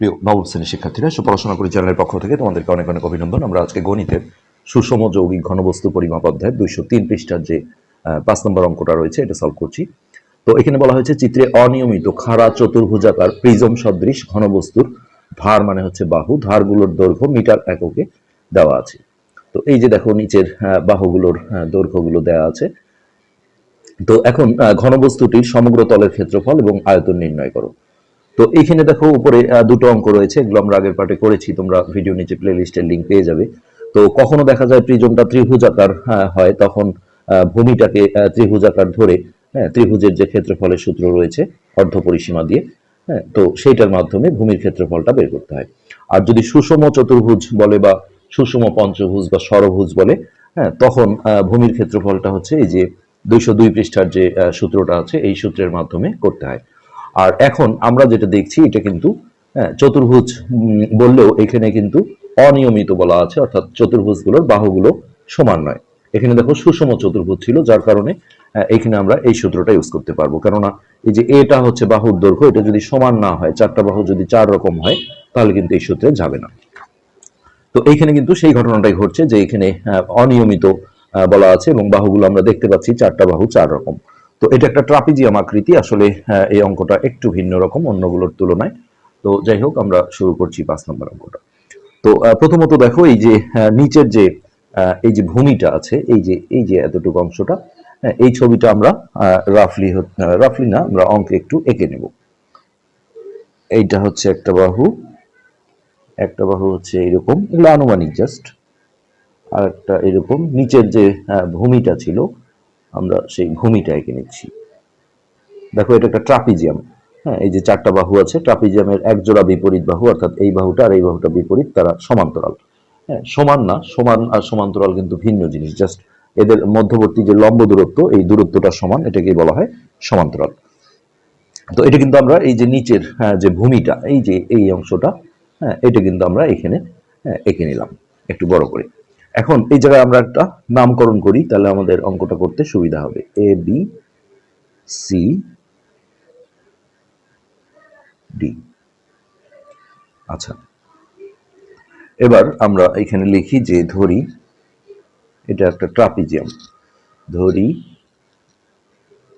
প্রিয় নবম শ্রেণির শিক্ষার্থীরা সব পড়াশোনা করি চ্যানেলের পক্ষ থেকে তোমাদেরকে অনেক অনেক অভিনন্দন। আমরা আজকে গণিতের সুষম যৌগিক ঘনবস্তু পরিমাপ অধ্যায় দুইশো তিন পৃষ্ঠার যে পাঁচ নম্বর অঙ্কটা রয়েছে, এটা সলভ করছি। তো এখানে বলা হয়েছে, চিত্রে অনিয়মিত খাড়া চতুর্ভুজাকার প্রিজম সদৃশ ঘনবস্তুর ধার মানে হচ্ছে বাহু। ধারগুলোর দৈর্ঘ্য মিটার এককে দেওয়া আছে। তো এই যে দেখো, নিচের বাহুগুলোর দৈর্ঘ্যগুলো দেওয়া আছে। তো এখন ঘনবস্তুটির সমগ্র তলের ক্ষেত্রফল এবং আয়তন নির্ণয় করো। তো এইখানে দেখো উপরে দুটো অঙ্ক রয়েছে। এগুলো আমরা আগের পার্টে করেছি তোমরা ভিডিও নিচে প্লে লিস্টের লিঙ্ক পেয়ে যাবে। তো কখনো দেখা যায় প্রিজমটা ত্রিভুজাকার আহ, হয় তখন ভূমিটাকে ত্রিভুজাকার ধরে হ্যাঁ ত্রিভুজের যে ক্ষেত্রফলের সূত্র রয়েছে অর্ধ পরিসীমা দিয়ে হ্যাঁ তো সেইটার মাধ্যমে ভূমির ক্ষেত্রফলটা বের করতে হয়। আর যদি সুষম চতুর্ভুজ বলে বা সুষম পঞ্চভুজ বা ষড়ভুজ বলে হ্যাঁ তখন ভূমির ক্ষেত্রফলটা হচ্ছে এই যে দুইশো দুই পৃষ্ঠার যে সূত্রটা আছে এই সূত্রের মাধ্যমে করতে হয়। আর এখন আমরা যেটা দেখছি এটা কিন্তু হ্যাঁ, চতুর্ভুজ বললেও এখানে কিন্তু অনিয়মিত বলা আছে অর্থাৎ চতুর্ভুজ চতুর্ভুজগুলোর বাহুগুলো সমান নয়। এখানে দেখো সুষম চতুর্ভুজ ছিল যার কারণে এখানে আমরা এই সূত্রটা ইউজ করতে পারব। কেননা এই যে এটা হচ্ছে বাহুর দৈর্ঘ্য এটা যদি সমান না হয় চারটা বাহু যদি চার রকম হয় তাহলে কিন্তু এই সূত্রে যাবে না। তো এইখানে কিন্তু সেই ঘটনাটাই ঘটছে যে এখানে অনিয়মিত বলা আছে এবং বাহুগুলো আমরা দেখতে পাচ্ছি চারটা বাহু চার রকম। তো এটা একটা ট্রাপিজিয়াম আকৃতি। আসলে এই অঙ্কটা একটু ভিন্ন রকম অন্যগুলোর তুলনায়। তো যাই হোক আমরা শুরু করছি পাঁচ নম্বর অঙ্কটা। তো প্রথমত দেখো এই যে নিচের যে এই যে ভূমিটা আছে এই যে এই যে এতটুকু অংশটা হ্যাঁ, এই ছবিটা আমরা রাফলি রাফলি না আমরা অঙ্কে একটু এঁকে নেব। এইটা হচ্ছে একটা বাহু একটা বাহু হচ্ছে এরকম এগুলো আনুমানিক জাস্ট আর একটা এরকম নিচের যে ভূমিটা ছিল আমরা সেই ভূমিটা এঁকে নিচ্ছি। দেখো এটা একটা ট্রাপিজিয়াম। হ্যাঁ এই যে চারটা বাহু আছে ট্রাপিজিয়ামের এক জোড়া বিপরীত বাহু অর্থাৎ এই বাহুটা আর এই বাহুটা বিপরীত তারা সমান্তরাল। হ্যাঁ সমান না সমান আর সমান্তরাল কিন্তু ভিন্ন জিনিস জাস্ট এদের মধ্যবর্তী যে লম্ব দূরত্ব এই দূরত্বটা সমান এটাকেই বলা হয় সমান্তরাল। তো এটা কিন্তু আমরা এই যে নিচের হ্যাঁ, যে ভূমিটা এই যে এই অংশটা হ্যাঁ এটা কিন্তু আমরা এখানে হ্যাঁ, এঁকে নিলাম একটু বড় করে। এখন এই জায়গায় আমরা একটা নামকরণ করি, তাহলে আমাদের অঙ্কটা করতে সুবিধা হবে। এ বি সি ডি আচ্ছা। এবার আমরা এখানে লিখি যে ধরি, এটা একটা ট্রাপিজিয়াম। ধরি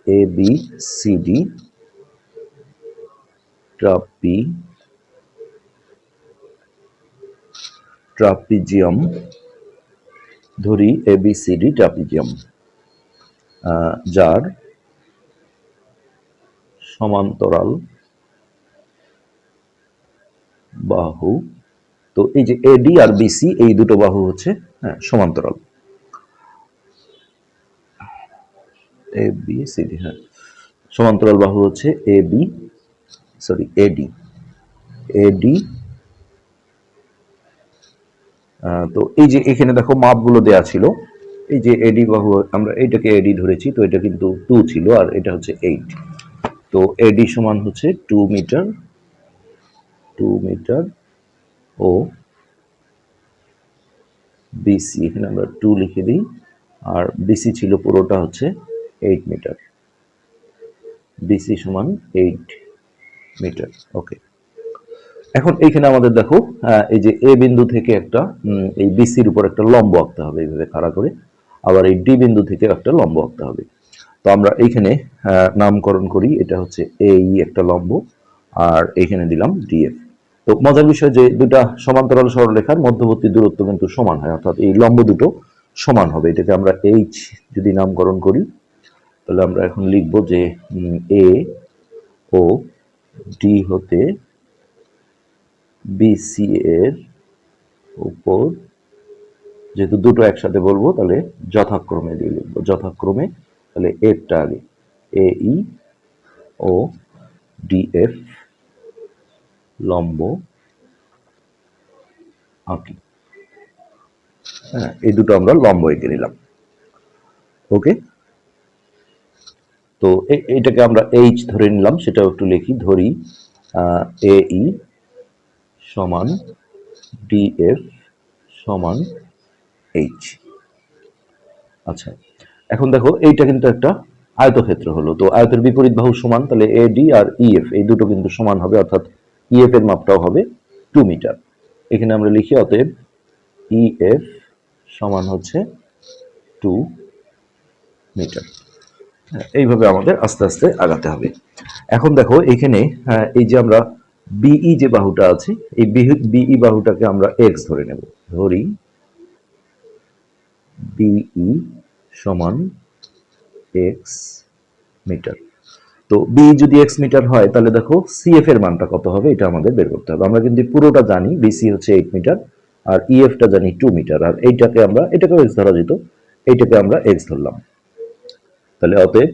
এ বি সি ডি ট্রাপি ট্রাপিজিয়াম ধরি এবিসিডি ট্রাপিজিয়াম যার সমান্তরাল বাহু, তো এই যে এডি আর বিসি এই দুটো বাহু হচ্ছে হ্যাঁ সমান্তরাল। এ বি সি ডি হ্যাঁ সমান্তরাল বাহু হচ্ছে এ বি সরি এডি এডি তো এই যে এখানে দেখো মাপগুলো দেয়া ছিল। এই যে এডি বাহু, আমরা এইটাকে এডি ধরেছি, তো এটা কিন্তু টু ছিল, আর এটা হচ্ছে এইট তো এডি সমান হচ্ছে টু মিটার টু মিটার ও বিসি এখানে আমরা টু লিখে দিই, আর বিসি ছিল পুরোটা হচ্ছে এইট মিটার বিসি সমান এইট মিটার ওকে এখন এইখানে আমাদের দেখো এই যে এ বিন্দু থেকে একটা এই বিসির উপর একটা লম্ব আঁকতে হবে এইভাবে খাড়া করে। আবার এই ডি বিন্দু থেকে একটা লম্ব আঁকতে হবে। তো আমরা এইখানে নামকরণ করি, এটা হচ্ছে এই একটা লম্ব, আর এইখানে দিলাম ডিএফ তো মজার বিষয় যে দুটা সমান্তরাল সরলরেখার মধ্যবর্তী দূরত্ব কিন্তু সমান হয়, অর্থাৎ এই লম্ব দুটো সমান হবে। এটাকে আমরা এইচ যদি নামকরণ করি, তাহলে আমরা এখন লিখব যে এ ও ডি হতে বিসি এর উপর যেহেতু দুটো একসাথে বলব, তাহলে যথাক্রমে দিয়ে লিখব। যথাক্রমে তাহলে আগে এ ই ও ডিএফ লম্ব আঁকি। হ্যাঁ এই দুটো আমরা লম্ব এঁকে নিলাম। ওকে তো এটাকে আমরা এইচ ধরে নিলাম, সেটাও একটু লিখি, ধরি এ ই সমান ডিএফ সমান এইচ আচ্ছা এখন দেখো এইটা কিন্তু একটা আয়তক্ষেত্র হলো। তো আয়তের বিপরীত বাহু সমান তাহলে এ ডি আর ইএফ এই দুটো কিন্তু সমান হবে অর্থাৎ ইএফ এর মাপটাও হবে টু মিটার এখানে আমরা লিখি অতএব ইএফ সমান হচ্ছে টু মিটার হ্যাঁ, এইভাবে আমাদের আস্তে আস্তে আগাতে হবে। এখন দেখো এখানে হ্যাঁ, এই যে আমরা বিই যে বাহুটা আছে, এই বিই বাহুটাকে আমরা এক্স ধরে নেব। ধরি বিই সমান এক্স মিটার। তো বি যদি এক্স মিটার হয়, তাহলে দেখো সিএফ এর মানটা কত হবে? এটা আমাদের বের করতে হবে। আমরা কিন্তু পুরোটা জানি বিসি হচ্ছে এইট মিটার, আর ইএফটা জানি টু মিটার। আর এইটাকে আমরা, এটাকেও এক্স ধরা যেত, এইটাকে আমরা এক্স ধরলাম। তাহলে অতএব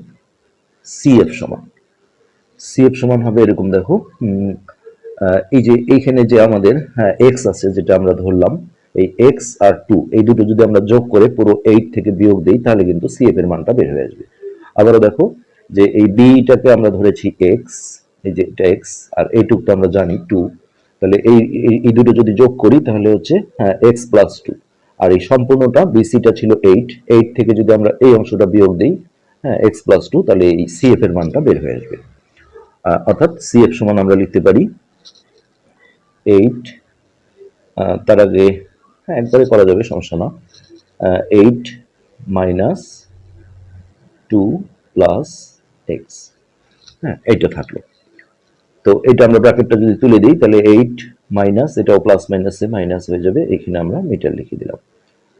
সিএফ সমান। সিএফ সমান হবে এরকম দেখো এই যে এইখানে যে আমাদের এক্স আছে যেটা আমরা ধরলাম, এই এক্স আর টু এই দুটো যদি আমরা যোগ করে পুরো এইট থেকে বিয়োগ দিই, তাহলে কিন্তু সিএফ এর মানটা বের হয়ে আসবে। আবারও দেখো যে এই বিটাকে আমরা ধরেছি এক্স এই যে এটা এক্স আর এইটুকটা আমরা জানি টু তাহলে এই, এই- দুটো যদি যোগ করি, তাহলে হচ্ছে হ্যাঁ এক্স প্লাস টু আর এই সম্পূর্ণটা বিসিটা ছিল এইট এইট থেকে যদি আমরা এই অংশটা বিয়োগ দিই হ্যাঁ এক্স প্লাস টু তাহলে এই সিএফ এর মানটা বের হয়ে আসবে। অর্থাৎ সিএফ সমান আমরা লিখতে পারি এইট তার আগে হ্যাঁ একবারে করা যাবে, সমস্যা না। Eight minus two plus X হ্যাঁ এইটা থাকল। তো এটা আমরা ব্র্যাকেটটা যদি তুলে দিই, তাহলে এইট মাইনাস এটাও প্লাস মাইনাসে মাইনাস হয়ে যাবে। এখানে আমরা মিটার লিখে দিলাম।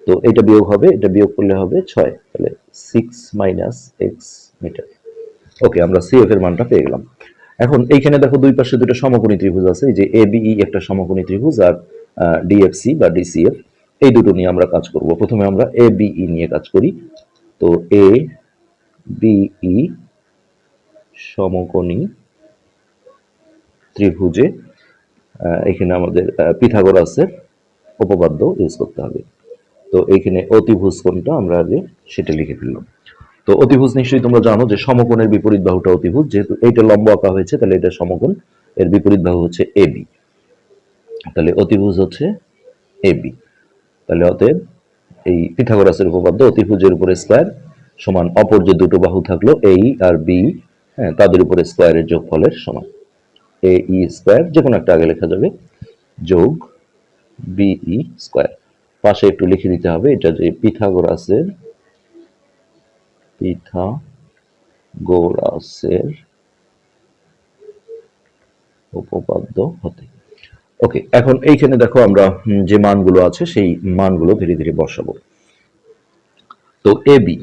তো এটা বিয়োগ হবে, এটা বিয়োগ করলে হবে ছয়। তাহলে six minus X metre okay আমরা সিএফ এর মানটা পেয়ে গেলাম। এখন এইখানে দেখো দুই পাশে দুটো সমকোণী ত্রিভুজ আছে যে এ বিই একটা সমকোণী ত্রিভুজ আর ডিএফসি বা ডিসিএফ এই দুটো নিয়ে আমরা কাজ করব। প্রথমে আমরা এ বিই নিয়ে কাজ করি। তো এ বিই সমকোণী ত্রিভুজে এখানে আমাদের পিথাগোরাসের উপপাদ্য ইউজ করতে হবে। তো এইখানে অতিভুজ কোণটা আমরা আগে সেটা লিখে ফেললাম। তো অতিভুজ নিশ্চয়ই তোমরা জানো যে সমকোণের বিপরীত বাহুটা অতিভুজ। যেহেতু এইটা লম্ব আঁকা হয়েছে, তাহলে এটা সমকোণ। এর বিপরীত বাহু হচ্ছে এ বি। তাহলে অতিভুজ হচ্ছে এ বি। তাহলে অতএব এই পিথাগোরাসের উপপাদ্য অতিভুজের উপরে স্কোয়ার সমান অপর যে দুটো বাহু থাকল এই আর বি হ্যাঁ তাদের উপরে স্কোয়ারের যোগফলের সমান। এ ই স্কোয়ার যে কোনো একটা আগে লেখা যাবে, যোগ বিই স্কোয়ার। পাশে একটু লিখে দিতে হবে, এটা যে পিথাগোরাসের পিথাগোরাসের উপপাদ্য হতে। ওকে, এখন এইখানে দেখো আমরা যে মানগুলো আছে, সেই মানগুলো ধীরে ধীরে বসাবো। তো এ, বি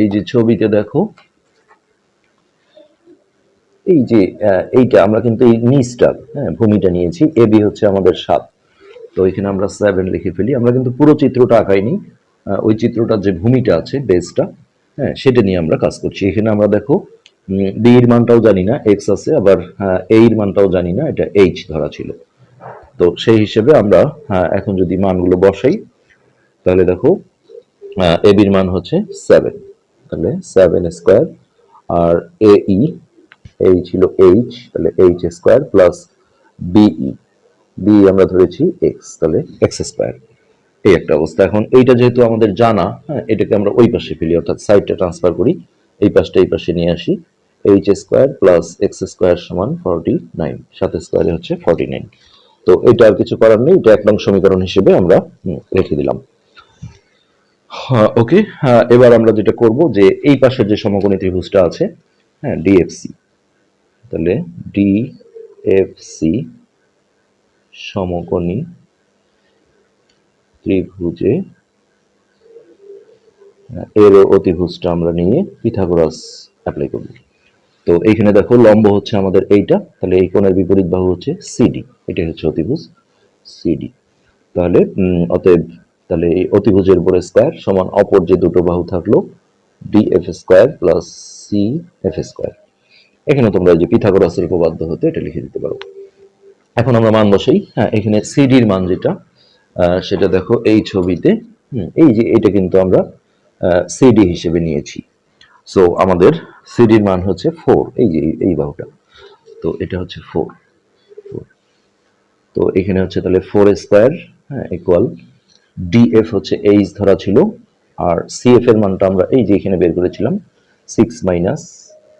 এই যে ছবিতে দেখো, এই যে এইটা আমরা কিন্তু এই নিচটা হ্যাঁ ভূমিটা নিয়েছি, এ, বি হচ্ছে আমাদের সাত। তো এখানে আমরা সেভেন লিখে ফেলি, আমরা কিন্তু পুরো চিত্রটা আঁকাইনি ওই চিত্রটার যে ভূমিটা আছে বেসটা হ্যাঁ সেটা নিয়ে আমরা কাজ করছি। এখানে আমরা দেখো বি এর মানটাও জানি না এক্স আছে, আবার এ এর মানটাও জানি না, এটা এইচ ধরা ছিল। তো সেই হিসেবে আমরা এখন যদি মানগুলো বসাই, তাহলে দেখো এ বির মান হচ্ছে সেভেন তাহলে সেভেন স্কোয়ার আর এ ই এই ছিল এইচ তাহলে H square plus BE B আমরা ধরেছি এক্স তাহলে এক্স স্কোয়ার এই একটা অবস্থা। এখন এইটা যেহেতু আমাদের জানা হ্যাঁ এটাকে আমরা ওই পাশে ফেলি, অর্থাৎ সাইডটা ট্রান্সফার করি। এই পাশটা এই পাশে নিয়ে আসি। H square plus X square সমান ফর্টি নাইন সাথে স্কোয়ারে হচ্ছে ফর্টি নাইন তো এটা আর কিছু করার নেই, এটা এক নং সমীকরণ হিসেবে আমরা রেখে দিলাম। ওকে এবার আমরা যেটা করব যে এই পাশের যে সমকোণী ত্রিভুজটা আছে হ্যাঁ ডিএফসি তাহলে ডিএফসি সমকোণী ত্রিভুজে এর অতিভুজটা আমরা নিয়ে পিথাগোরাস অ্যাপ্লাই করব। তো এইখানে দেখো লম্ব হচ্ছে আমাদের এইটা, তাহলে এই কোণের বিপরীত বাহু হচ্ছে সিডি এটাই হচ্ছে অতিভুজ সিডি তাহলে অতএব তাহলে এই অতিভুজের উপরে স্কোয়ার সমান অপর যে দুটো বাহু থাকল D F square plus C F square এখানে তোমরা যে পিথাগোরাসের উপপাদ্য হতে এটা লিখে দিতে পারো। এখন আমরা মান বসাই। হ্যাঁ এখানে সিডির মান যেটা সেটা দেখো এই ছবিতে এই যে এটা কিন্তু আমরা সিডি হিসেবে নিয়েছি। সো আমাদের সিডির মান হচ্ছে ফোর এই যে, এই- বাহুটা। তো এটা হচ্ছে ফোর তো এখানে হচ্ছে তাহলে ফোর স্কোয়ার হ্যাঁ ইকুয়াল ডিএফ হচ্ছে এইচ ধরা ছিল, আর সিএফ এর মানটা আমরা এই যে এখানে বের করেছিলাম সিক্স মাইনাস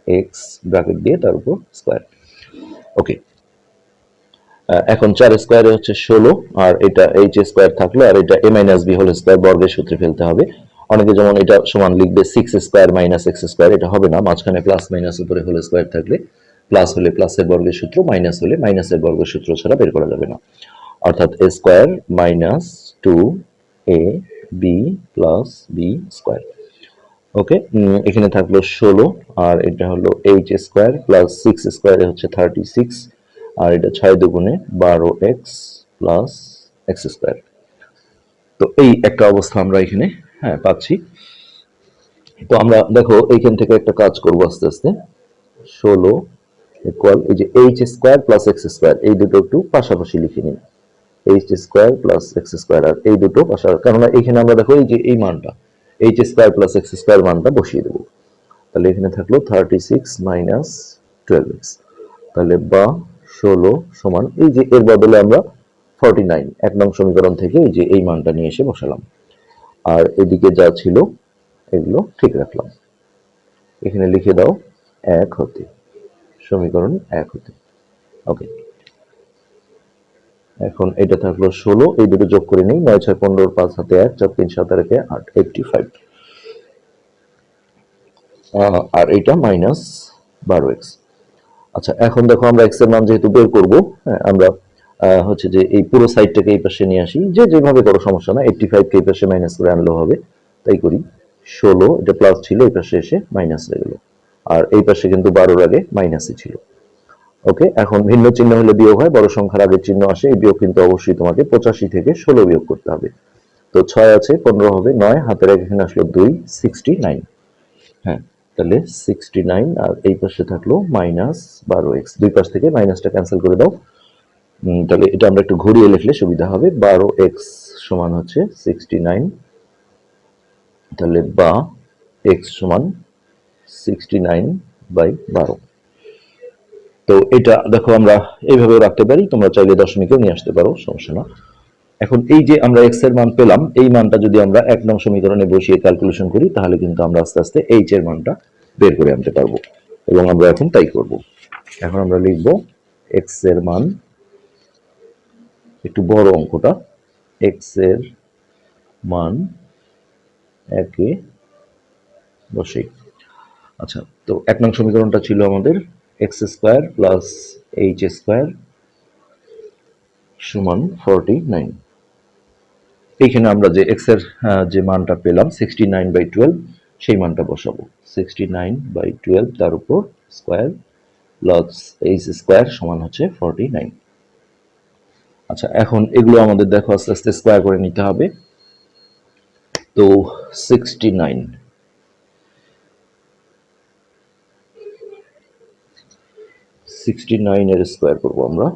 এক্স ব্র্যাকেট দিয়ে তার উপর স্কোয়ার ওকে এখন চার স্কোয়ারে হচ্ছে ষোলো, আর এটা এইচ স্কোয়ার থাকল আর এটা A minus B whole square বর্গের সূত্রে ফেলতে হবে। অনেকে যেমন এটা সমান লিখবে six square minus X square এটা হবে না, মাঝখানে প্লাস মাইনাস উপরে হোল স্কোয়ার থাকলে প্লাস হলে প্লাসের বর্গের সূত্র মাইনাস হলে মাইনাসের বর্গের সূত্র ছাড়া বের করা যাবে না। অর্থাৎ A square minus two A B plus B square okay এখানে থাকল ষোলো, আর এটা হলো এইচ স্কোয়ার প্লাস সিক্স স্কোয়ারে হচ্ছে থার্টি সিক্স আর এটা ছয় দুগুণে বারো এক্স প্লাস এক্স স্কোয়ার তো এই একটা অবস্থা আমরা এখানে হ্যাঁ পাচ্ছি। তো আমরা দেখো, এইখান থেকে একটা কাজ করব আস্তে আস্তে। ষোলো ইকুয়াল এই যে H square plus X square এই দুটো একটু পাশাপাশি লিখে নিন। H square plus X square আর এই দুটো পাশাপাশি কেননা এখানে আমরা দেখো, এই যে এই মানটা H square plus X square মানটা বসিয়ে দেবো। তাহলে এখানে থাকল thirty six minus twelve X তাহলে বা ষোলো সমান, এই যে এর বদলে আমরা ফর্টি নাইন এক নং সমীকরণ থেকে এই যে এই মানটা নিয়ে এসে বসালাম। আর এদিকে যা ছিল, এগুলো ঠিক রাখলাম। এখানে লিখে দাও, এক হতে, সমীকরণ এক হতে। ওকে। এখন এটা থাকল ষোলো, এই দুটো যোগ করে নিই, নয়, ছয়, পনেরো, পাঁচ হাতে এক, চার, তিন, সাত আর একে আট এইটটি ফাইভ আর এটা মাইনাস বারো এক্স আচ্ছা এখন দেখো আমরা এক্সের মান যেহেতু বের করব হ্যাঁ আমরা হচ্ছে যে এই পুরো সাইডটাকে এই পাশে নিয়ে আসি। যে যেভাবে করো, সমস্যা না এইটটি ফাইভ কে এই পাশে মাইনাস করে আনলেও হবে। তাই করি। ষোলো, এটা প্লাস ছিল, এই পাশে এসে মাইনাস হয়ে গেল। আর এই পাশে কিন্তু বারোর আগে মাইনাসই ছিল। ওকে, এখন ভিন্ন চিহ্ন হলে বিয়োগ হয়। বড় সংখ্যার আগের চিহ্ন আসে। এই বিয়োগ কিন্তু অবশ্যই তোমাকে পঁচাশি থেকে ষোলো বিয়োগ করতে হবে। তো ছয় আছে, পনেরো হবে, নয়, হাতের এক এখানে আসলো দুই সিক্সটি নাইন হ্যাঁ তাহলে সিক্সটি নাইন আর এই পাশে থাকল মাইনাস বারো এক্স দুই পাশ থেকে মাইনাসটা ক্যান্সেল করে দাও। তাহলে এটা আমরা একটু ঘুরিয়ে লিখলে সুবিধা হবে। বারো এক্স সমান হচ্ছে সিক্সটি নাইন তাহলে বা এক্স সমান সিক্সটি নাইন বাই বারো। তো এটা দেখো আমরা এইভাবে রাখতে পারি। তোমরা চাইলে দশমিকেও নিয়ে আসতে পারো, সমস্যা না। এখন এই যে আমরা এক্সের মান পেলাম, এই মানটা যদি আমরা এক নং সমীকরণে বসিয়ে ক্যালকুলেশন করি, তাহলে কিন্তু আমরা আস্তে আস্তে এইচ এর মানটা বের করে আনতে পারব। এবং আমরা এখন তাই করব। এখন আমরা লিখব এক্সের মান একটু বড় অঙ্কটা। এক্সের মান একে বসে। আচ্ছা তো এক নং সমীকরণটা ছিল আমাদের X square plus H square সমান ফর্টি নাইন এইখানে আমরা যে এক্সের যে মানটা পেলাম সিক্সটি নাইন বাই টুয়েলভ সেই মানটা বসাবো। সিক্সটি নাইন বাই টুয়েলভ তার উপর স্কোয়ার প্লাস এইচ স্কোয়ার সমান হচ্ছে ফর্টি নাইন আচ্ছা এখন এগুলো আমাদের দেখো আস্তে আস্তে স্কোয়ার করে নিতে হবে। তো সিক্সটি নাইন সিক্সটি নাইন এর স্কোয়ার করব আমরা।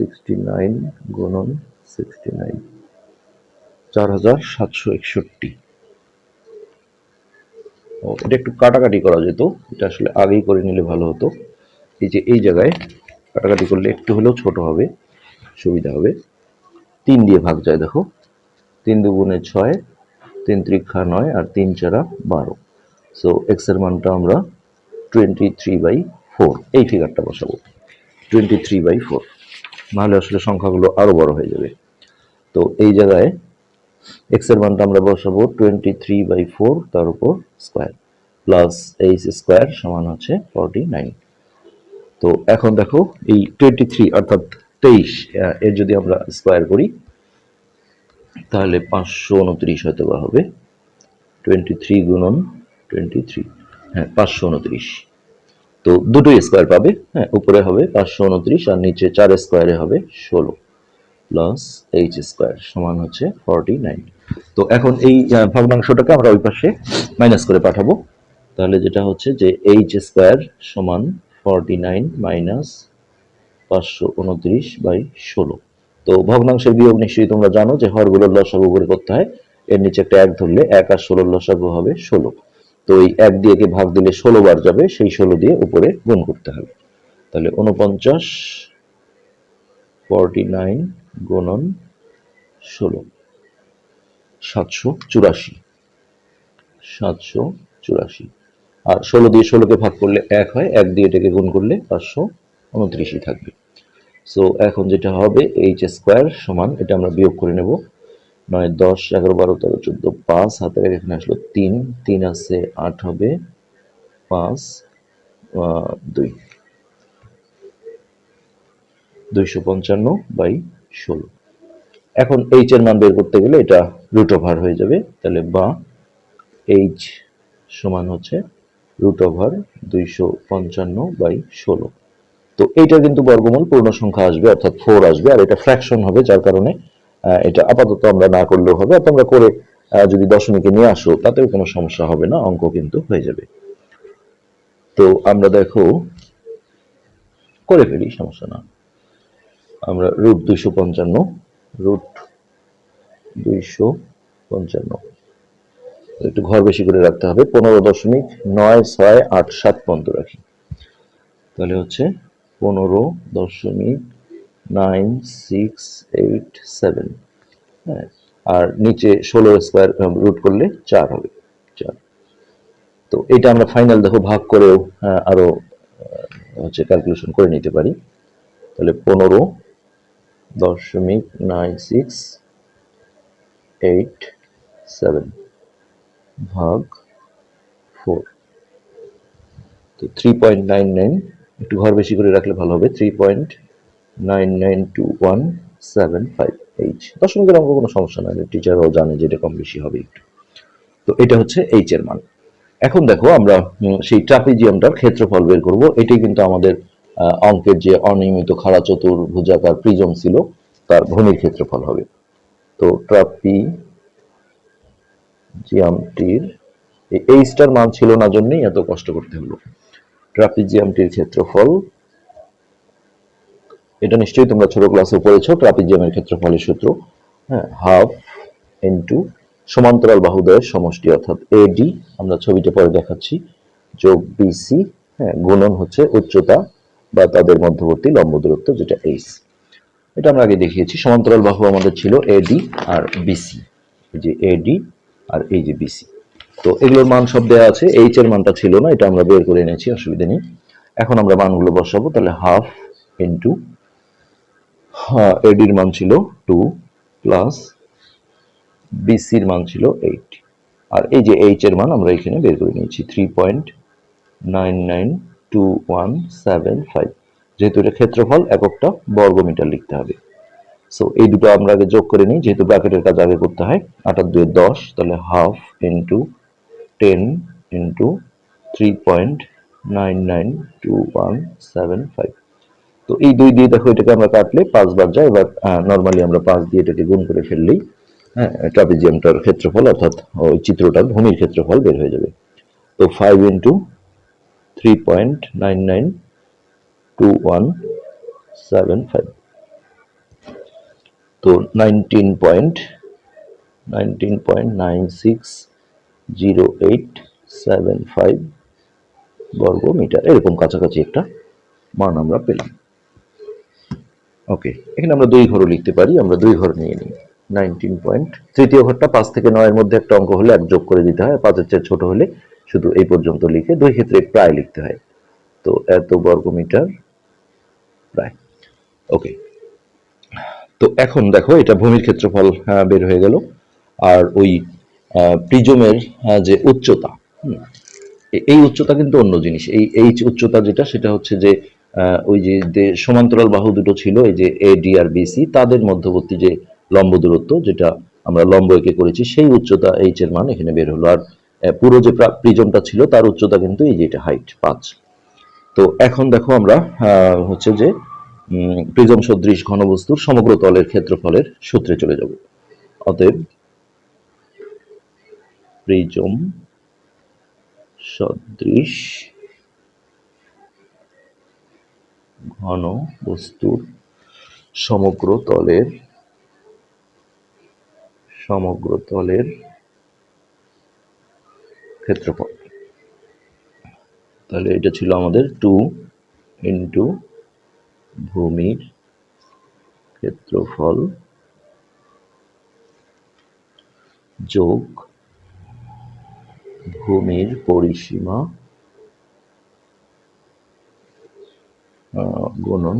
সিক্সটি নাইন গুণন সিক্সটি নাইন চার হাজার সাতশো একষট্টি। ও, এটা একটু কাটাকাটি করা যেত, এটা আসলে আগেই করে নিলে ভালো হতো। এই যে, এই জায়গায় কাটাকাটি করলে একটু হলেও ছোট হবে, সুবিধা হবে। তিন দিয়ে ভাগ যায়, দেখো। তিন দুগুণে ছয়, তিন ত্রিক্ষা নয়, আর তিন চারা বারো। সো এক্সের মানটা আমরা টোয়েন্টি থ্রি বাই ফোর এই ফিগারটা বসাবো। টোয়েন্টি থ্রি বাই ফোর নাহলে আসলে সংখ্যাগুলো আরও বড় হয়ে যাবে। তো এই জায়গায় এক্সের মানটা আমরা বসাবো টোয়েন্টি থ্রি বাই ফোর তার উপর স্কোয়ার প্লাস এইচ স্কোয়ার সমান হচ্ছে ফর্টি নাইন তো এখন দেখো এই টোয়েন্টি থ্রি অর্থাৎ তেইশ এর যদি আমরা স্কোয়ার করি, তাহলে পাঁচশো উনত্রিশ হয়তো বা হবে। টোয়েন্টি থ্রি গুণন টোয়েন্টি থ্রি হ্যাঁ পাঁচশো উনত্রিশ। তো দুটোই স্কোয়ার পাবে হ্যাঁ উপরে হবে পাঁচশো উনত্রিশ আর নিচে চার স্কোয়ারে হবে ষোলো প্লাস এইচ স্কোয়ার সমান হচ্ছে ফর্টি নাইন তো এখন এই ভগ্নাংশটাকে আমরা ওই পাশে মাইনাস করে পাঠাবো। তাহলে যেটা হচ্ছে যে এইচ স্কোয়ার সমান ফর্টি নাইন মাইনাস পাঁচশো উনত্রিশ বাই ষোলো। তো ভগ্নাংশের বিয়োগ নিশ্চয়ই তোমরা জানো যে হরগুলোর লসাগু করে করতে হয়। এর নিচে একটা এক ধরলে এক আর ষোলোর লসাগু হবে ষোলো। তো এই এক দিয়ে কে ভাগ দিলে ষোলো বার যাবে, সেই ষোলো দিয়ে উপরে গুণ করতে হবে। তাহলে উনপঞ্চাশ ফর্টি নাইন গুণন ষোলো, সাতশো চুরাশি সাতশো চুরাশি। আর ষোলো দিয়ে ষোলোকে ভাগ করলে এক হয়, এক দিয়ে এটাকে গুণ করলে পাঁচশো উনত্রিশই থাকবে। সো এখন যেটা হবে এইচ স্কোয়ার সমান, এটা আমরা বিয়োগ করে নেব। নয়, দশ, এগারো, বারো, তেরো, চোদ্দ, পাঁচ, হাতের এখানে আসলো তিন তিন আছে আট হবে, পাঁচ দুই। দুইশো পঞ্চান্ন বাই ষোলো। এখন এইচ এর মান বের করতে গেলে এটা রুট ওভার হয়ে যাবে। তাহলে বা এইচ সমান হচ্ছে রুট ওভার দুইশো পঞ্চান্ন বাই ষোলো। তো এইটা কিন্তু বর্গমূল পূর্ণ সংখ্যা আসবে, অর্থাৎ ফোর আসবে, আর এটা ফ্র্যাকশন হবে, যার কারণে এটা আপাতত আমরা না করলেও হবে। তোমরা করে যদি দশমিকে নিয়ে আসো, তাতেও কোনো সমস্যা হবে না, অঙ্ক কিন্তু হয়ে যাবে। তো আমরা দেখো, করে ফেলি, সমস্যা না। আমরা রুট দুইশো পঞ্চান্ন রুট দুইশো পঞ্চান্ন। একটু ঘর বেশি করে রাখতে হবে। পনেরো দশমিক নয় ছয় আট সাত পর্যন্ত রাখি। তাহলে হচ্ছে পনেরো দশমিক নাইন সিক্স এইট সেভেন হ্যাঁ আর নিচে ষোলো স্কোয়ার রুট করলে চার হবে চার। তো এটা আমরা ফাইনাল দেখো ভাগ করেও আহ, আরও হচ্ছে ক্যালকুলেশন করে নিতে পারি। তাহলে পনেরো দশমিক নাইন সিক্স এইট সেভেন ভাগ ফোর তো থ্রি পয়েন্ট নাইন নাইন একটু ঘর বেশি করে রাখলে ভালো হবে three point nine nine two one seven five H দশমিকের অঙ্ক, কোনো সমস্যা নাই। টিচাররাও জানে যে এটা কম বেশি হবে একটু। তো এটা হচ্ছে এইচ এর মান। এখন দেখো আমরা সেই ট্রাপিজিয়ামটার ক্ষেত্রফল বের করব। এটাই কিন্তু আমাদের অঙ্কের যে অনিয়মিত খাড়া চতুর্ভুজাকার প্রিজম ছিল, তার ভূমির ক্ষেত্রফল হবে। তো ট্রাপি জিয়ামটির এই এইচটার মান ছিল না জন্যই এত কষ্ট করতে হলো। ট্রাপিজিয়ামটির ক্ষেত্রফল এটা নিশ্চয়ই তোমরা ছোট ক্লাসে পড়েছো, ট্রাপিজিয়ামের ক্ষেত্রফলের সূত্র। হ্যাঁ হাফ ইন্টু সমান্তরাল বাহুদ্বয়ের সমষ্টি, অর্থাৎ এডি আমরা ছবিটা পরে দেখাচ্ছি, যোগ বিসি হ্যাঁ গুণন হচ্ছে উচ্চতা বা তাদের মধ্যবর্তী লম্ব দূরত্ব, যেটা এইচ এটা আমরা আগে দেখিয়েছি, সমান্তরাল বাহু আমাদের ছিল এডি আর বিসি এই যে এডি আর এই যে বিসি তো এগুলোর মান সব দেওয়া আছে এইচ এর মানটা ছিল না, এটা আমরা বের করে এনেছি, অসুবিধা নেই। এখন আমরা মানগুলো বসাবো, তাহলে হাফ ইন্টু এডির মান ছিল টু প্লাস বিসির মান ছিল এইট আর এই যে এইচ এর মান আমরা এখানে বের করে নিয়েছি three point nine nine two one seven five যেহেতু এটা ক্ষেত্রফল, এককটা বর্গমিটার লিখতে হবে। সো এই দুটো আমরা আগে যোগ করে নিই, যেহেতু ব্র্যাকেটের কাজ আগে করতে হয় আটার দুয়ে দশ, তাহলে half into ten into three point nine nine two one seven five তো এই দুই দিয়ে দেখো, এটাকে আমরা কাটলে পাঁচবার যায়, এবার নর্মালি আমরা পাঁচ দিয়ে এটাকে গুণ করে ফেললেই হ্যাঁ ট্রাপিজিয়ামটার ক্ষেত্রফল, অর্থাৎ ওই চিত্রটার ভূমির ক্ষেত্রফল বের হয়ে যাবে। তো five into three point nine nine two one seven five তো nineteen point nineteen point nine six zero eight seven five বর্গ মিটার এরকম কাছাকাছি একটা মান আমরা পেলাম। ওকে এখানে আমরা দুই ঘরও লিখতে পারি, আমরা দুই ঘর নিয়ে নিই। নাইনটিন পয়েন্ট তৃতীয় ঘরটা পাঁচ থেকে নয়ের মধ্যে একটা অঙ্ক হলে এক যোগ করে দিতে হয় পাঁচের চেয়ে ছোট হলে শুধু এই পর্যন্ত লিখে দুই ক্ষেত্রে প্রায় লিখতে হয়। তো এত বর্গ মিটার প্রায়। ওকে তো এখন দেখো, এটা ভূমির ক্ষেত্রফল বের হয়ে গেল। আর ওই প্রিজমের যে উচ্চতা এই উচ্চতা কিন্তু অন্য জিনিস। এই এইচ উচ্চতা যেটা, সেটা হচ্ছে যে ওই যে সমান্তরাল বাহু দুটো ছিল, এই যে এ ডি আর বিসি তাদের মধ্যবর্তী যে লম্ব দূরত্ব, যেটা আমরা লম্ব একে করেছি, সেই উচ্চতা এইচ এর মান এখানে বের হলো। আর পুরো যে প্রিজমটা ছিল, তার উচ্চতা কিন্তু এই যে, এটা হাইট পাঁচ। তো এখন দেখো আমরা হচ্ছে যে প্রিজম সদৃশ ঘনবস্তুর সমগ্র তলের ক্ষেত্রফলের সূত্রে চলে যাব। অতএব, প্রিজম সদৃশ ঘন বস্তুর সমগ্র তলের সমগ্র তলের ক্ষেত্রফল। তাহলে এটা ছিল আমাদের টু ইন্টু ভূমির ক্ষেত্রফল যোগ ভূমির পরিসীমা গুণন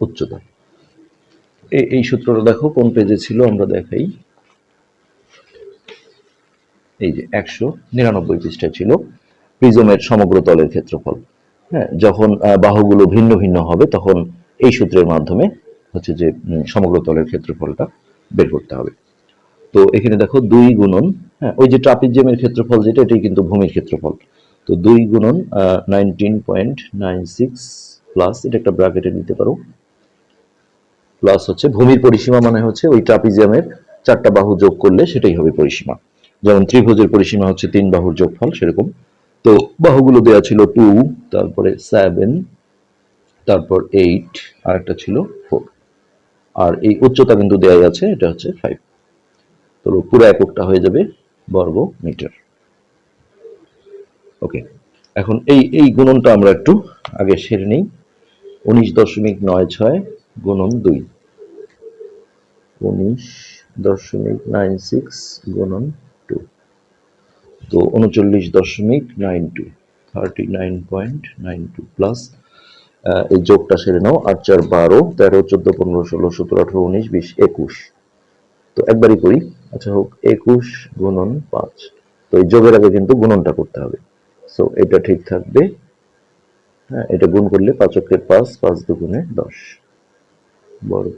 উচ্চতা। এই সূত্রটা দেখো, কোন পেজে ছিল, আমরা দেখাই। এই যে একশো নিরানব্বই পৃষ্ঠায় ছিল, প্রিজমের সমগ্র তলের ক্ষেত্রফল। হ্যাঁ যখন বাহুগুলো ভিন্ন ভিন্ন হবে, তখন এই সূত্রের মাধ্যমে হচ্ছে যে সমগ্র তলের ক্ষেত্রফলটা বের করতে হবে। তো এখানে দেখো, দুই গুণন হ্যাঁ ওই যে ট্রাফিক ট্রাপিজিয়ামের ক্ষেত্রফল যেটা, এটাই কিন্তু ভূমির ক্ষেত্রফল। তো দুই গুণন nineteen point nine six plus এটা একটা ব্র্যাকেটে নিতে পারো। প্লাস হচ্ছে ভূমির পরিসীমা মানে হচ্ছে ওই ট্রাপিজিয়ামের চারটা বাহু যোগ করলে সেটাই হবে পরিসীমা। যেমন ত্রিভুজের পরিসীমা হচ্ছে তিন বাহুর যোগফল সেরকম। তো বাহুগুলো দেওয়া ছিল টু তারপরে সেভেন তারপর এইট আর একটা ছিল ফোর আর এই উচ্চতা কিন্তু দেওয়াই আছে, এটা হচ্ছে ফাইভ তো পুরো এককটা হয়ে যাবে বর্গ মিটার ওকে এখন এই এই গুণনটা আমরা একটু আগে সেরে নিই। উনিশ দশমিক নয় ছয় গুণন দুই। উনিশ দশমিক নাইন সিক্স গুণন টু তো উনচল্লিশ দশমিক nine two thirty nine point nine two plus এই যোগটা সেরে নাও। আট চার বারো, তেরো, চোদ্দ, পনেরো, ষোলো, সতেরো, আঠারো, উনিশ, বিশ, একুশ। তো একবারই করি। আচ্ছা হোক, একুশ গুণন পাঁচ। তো এই যোগের আগে কিন্তু গুণনটা করতে হবে। সো এটা ঠিক থাকবে। হ্যাঁ এটা গুণ করলে পাঁচকের পাঁচ পাঁচ দুগুণে দশ বর্গ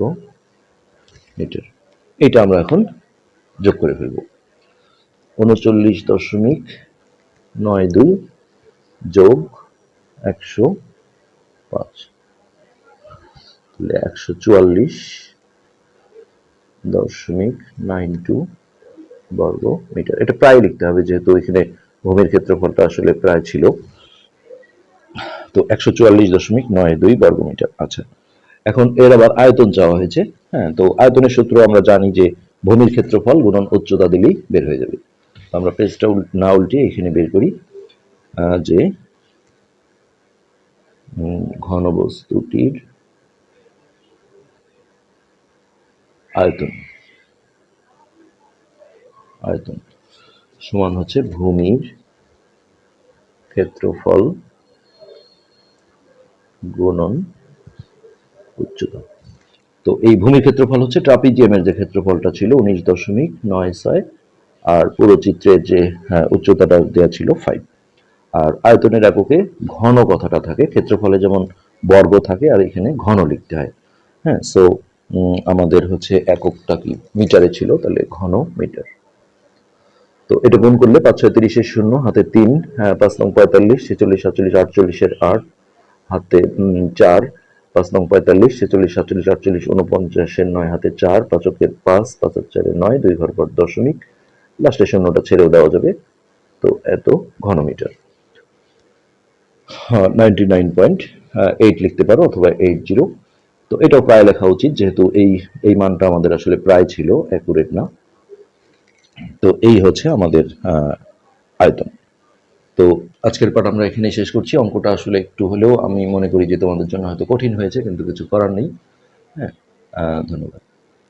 মিটার। এটা আমরা এখন যোগ করে ফেলব। উনচল্লিশ দশমিক নয় দুই যোগ একশো পাঁচ। তাহলে একশো চুয়াল্লিশ দশমিক নাইন টু বর্গ মিটার। এটা প্রায় লিখতে হবে, যেহেতু এখানে ভূমির ক্ষেত্রফলটা আসলে প্রায় ছিল। তো একশো চুয়াল্লিশ দশমিক নয় দুই বর্গ মিটার আচ্ছা এখন এর আবার আয়তন চাওয়া হয়েছে। হ্যাঁ তো আয়তনের সূত্র আমরা জানি যে ভূমির ক্ষেত্রফল গুণন উচ্চতা দিলেই বের হয়ে যাবে। আমরা পেজটা না উল্টে এখানে বের করি যে ঘনবস্তুটির আয়তন আয়তন সমান হচ্ছে ভূমির ক্ষেত্রফল গুণন উচ্চতা তো এই ভূমির ক্ষেত্রফল হচ্ছে ট্রাপিজিয়ামের যে ক্ষেত্রফলটা ছিল উনিশ দশমিক নয় ছয় আর পুরো চিত্রের যে হ্যাঁ, উচ্চতাটা দেওয়া ছিল ফাইভ আর আয়তনের এককে ঘন কথাটা থাকে ক্ষেত্রফলে যেমন বর্গ থাকে আর এখানে ঘন লিখতে হয়। হ্যাঁ সো আমাদের হচ্ছে এককটা কি মিটারে ছিল তাহলে ঘন মিটার। তো এটা গুণ করলে পাঁচ ছয় তিরিশের শূন্য, হাতে তিন হ্যাঁ পাঁচ নং পঁয়তাল্লিশ, ছেচল্লিশ, সাতচল্লিশ, আটচল্লিশের আট, হাতে চার, পাঁচ নং পঁয়তাল্লিশ, ছেচল্লিশ, সাতচল্লিশ, আটচল্লিশ উনপঞ্চাশের নয়, হাতে চার পাঁচকের পাঁচ পাঁচের চারের নয়, দুই ঘর পর দশমিক। লাস্টের শূন্যটা ছেড়েও দেওয়া যাবে। তো এত ঘনমিটার। নাইনটি নাইন পয়েন্ট এইট লিখতে পারো অথবা এইট জিরো তো এটাও প্রায় লেখা উচিত, যেহেতু এই এই মানটা আমাদের আসলে প্রায় ছিল অ্যাকুরেট না। তো এই হচ্ছে আমাদের আয়তন। তো আজকের পাঠ আমরা এখানেই শেষ করছি। অঙ্কটা আসলে একটু হলেও আমি মনে করি যে তোমাদের জন্য হয়তো কঠিন হয়েছে, কিন্তু কিছু করার নেই। হ্যাঁ ধন্যবাদ।